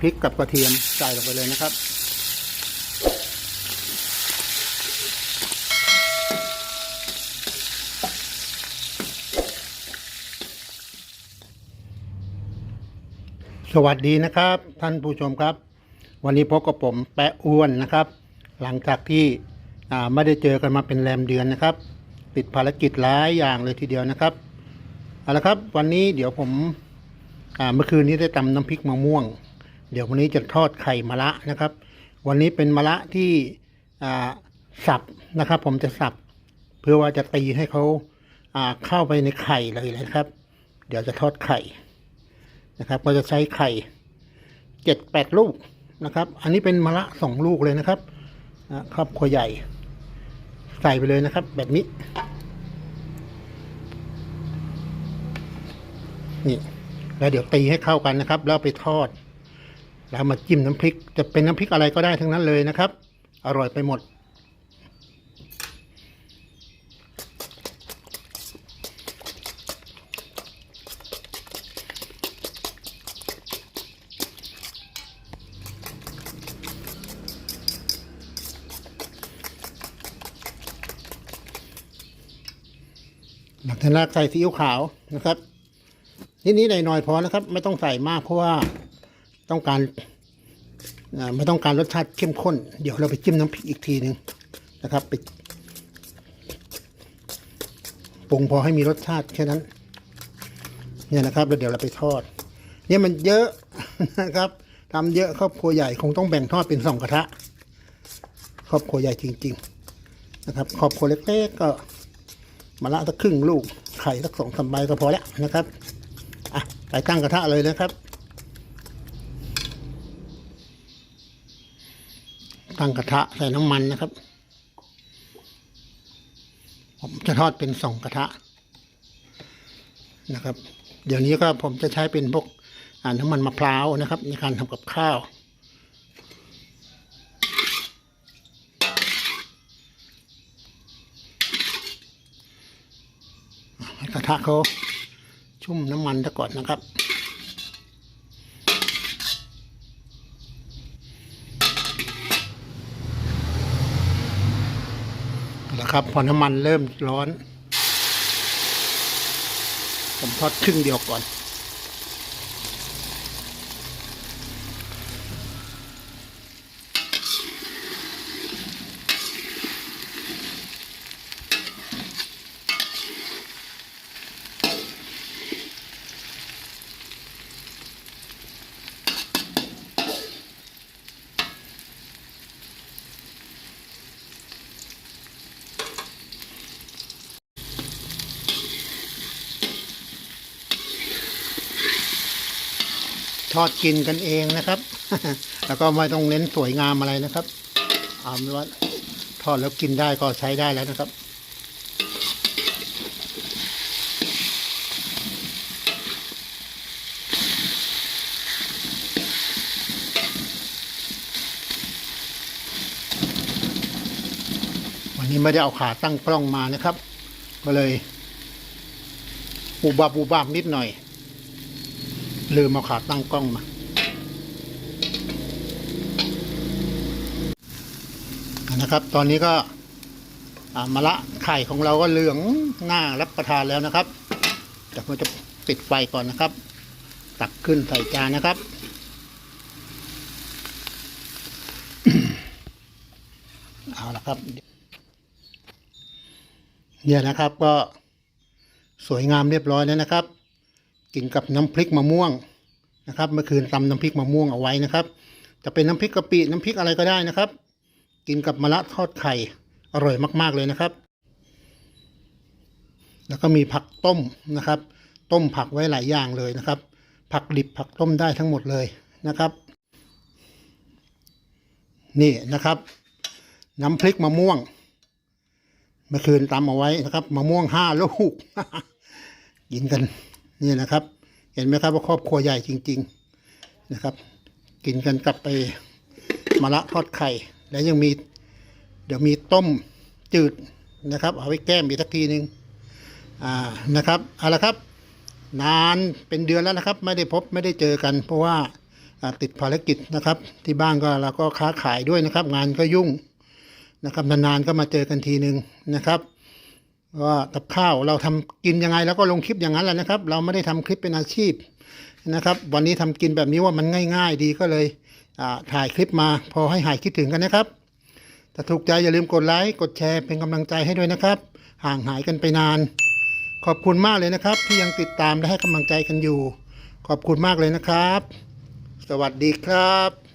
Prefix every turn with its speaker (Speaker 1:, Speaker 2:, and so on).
Speaker 1: พริกกับกระเทียมใส่ลงไปเลยนะครับ สวัสดีนะครับ ท่านผู้ชมครับ วันนี้พบกับผมแปะอ้วนนะครับ หลังจากที่ไม่ได้เจอกันมาเป็นแรมเดือนนะครับ ติดภารกิจหลายอย่างเลยทีเดียวนะครับเอาละครับ วันนี้เดี๋ยวผมเมื่อคืนนี้ได้ตำน้ำพริกมะม่วง เดี๋ยววันนี้จะทอดไข่มะระนะครับ วันนี้เป็นมะระที่สับนะครับ ผมจะสับเพื่อว่าจะตีให้เขาาเข้าไปในไข่เลยนะครับ เดี๋ยวจะทอดไข่นะครับ ก็จะใช้ไข่เจ็ดแปดลูกนะครับ อันนี้เป็นมะระสองลูกเลยนะครับครอบครัวใหญ่ใส่ไปเลยนะครับ แบบนี้ นี่ แล้วเดี๋ยวตีให้เข้ากันนะครับ แล้วไปทอด แล้วมาจิ้มน้ำพริก จะเป็นน้ำพริกอะไรก็ได้ทั้งนั้นเลยนะครับ อร่อยไปหมด หลังจากนั้นใส่ซีอิ๊วขาวนะครับ นิดนี้หน่อยๆพอนะครับ ไม่ต้องใส่มากเพราะว่า ต้องการไม่ต้องการรสชาติเข้มข้น เดี๋ยวเราไปจิ้มน้ำพริกอีกทีหนึ่งนะครับไปปรุงพอให้มีรสชาติแค่นั้น เนี่ยนะครับแล้วเดี๋ยวเราไปทอด เนี่ยมันเยอะนะครับทำเยอะครอบครัวใหญ่คงต้องแบ่งทอดเป็นสองกระทะ ครอบครัวใหญ่จริง ๆ นะครับ ครอบครัวเล็กๆก็มาละสักครึ่งลูกไข่สักสองสามใบก็พอแล้วนะครับอะไปตั้งกระทะเลยนะครับ ตั้งกระทะใส่น้ำมันนะครับ ผมจะทอดเป็นสองกระทะนะครับ เดี๋ยวนี้ก็ผมจะใช้เป็นพวกน้ำมันมะพร้าวนะครับ ในการทำกับข้าวให้กระทะเขาชุ่มน้ำมันซะก่อนนะครับ ครับ พอน้ำมันเริ่มร้อน ผมทอดครึ่งเดียวก่อน ทอดกินกันเองนะครับ แล้วก็ไม่ต้องเน้นสวยงามอะไรนะครับเอาเป็นว่าทอดแล้วกินได้ก็ใช้ได้แล้วนะครับวันนี้ไม่ได้เอาขาตั้งกล้องมานะครับ ก็เลยปูบาปูบาบนิดหน่อย ลืมเอาขาตั้งกล้องมา นะครับ ตอนนี้ก็มะละไข่ของเราก็เหลืองหน้ารับประทานแล้วนะครับเดี๋ยวเราจะปิดไฟก่อนนะครับ ตักขึ้นใส่จานนะครับเอาละครับเนี่ยนะครับก็สวยงามเรียบร้อยแล้วนะครับ กินกับน้ำพริกมะม่วงนะครับ เมื่อคืนตำน้ำพริกมะม่วงเอาไว้นะครับ จะเป็นน้ำพริกกะปิน้ำพริกอะไรก็ได้นะครับ กินกับมะระทอดไข่อร่อยมาก ๆเลยนะครับ แล้วก็มีผักต้มนะครับ ต้มผักไว้หลายอย่างเลยนะครับ ผักดิบผักต้มได้ทั้งหมดเลยนะครับ นี่นะครับ น้ำพริกมะม่วง เมื่อคืนตำเอาไว้นะครับมะม่วงห้าลูกกินกัน นี่นะครับ เห็นไหมครับว่าครอบครัวใหญ่จริง ๆนะครับ กินกันกลับไปมะระทอดไข่ แล้วยังมีเดี๋ยวมีต้มจืดนะครับ เอาไว้แก้มอีกสักทีหนึ่งอ่านะครับเอาละครับ นานเป็นเดือนแล้วนะครับ ไม่ได้พบไม่ได้เจอกัน เพราะว่าติดภารกิจนะครับ ที่บ้านก็เราก็ค้าขายด้วยนะครับ งานก็ยุ่งนะครับนานๆก็มาเจอกันทีหนึ่งนะครับ ว่ากับข้าวเราทำกินยังไงแล้วก็ลงคลิปอย่างนั้นแหละนะครับ เราไม่ได้ทำคลิปเป็นอาชีพนะครับ วันนี้ทำกินแบบนี้ว่ามันง่าย ๆ ดีก็เลยอ่าถ่ายคลิปมาพอให้หายคิดถึงกันนะครับถ้าถูกใจอย่าลืมกดไลค์กดแชร์เป็นกำลังใจให้ด้วยนะครับ ห่างหายกันไปนาน ขอบคุณมากเลยนะครับ ที่ยังติดตามและให้กำลังใจกันอยู่ ขอบคุณมากเลยนะครับ สวัสดีครับ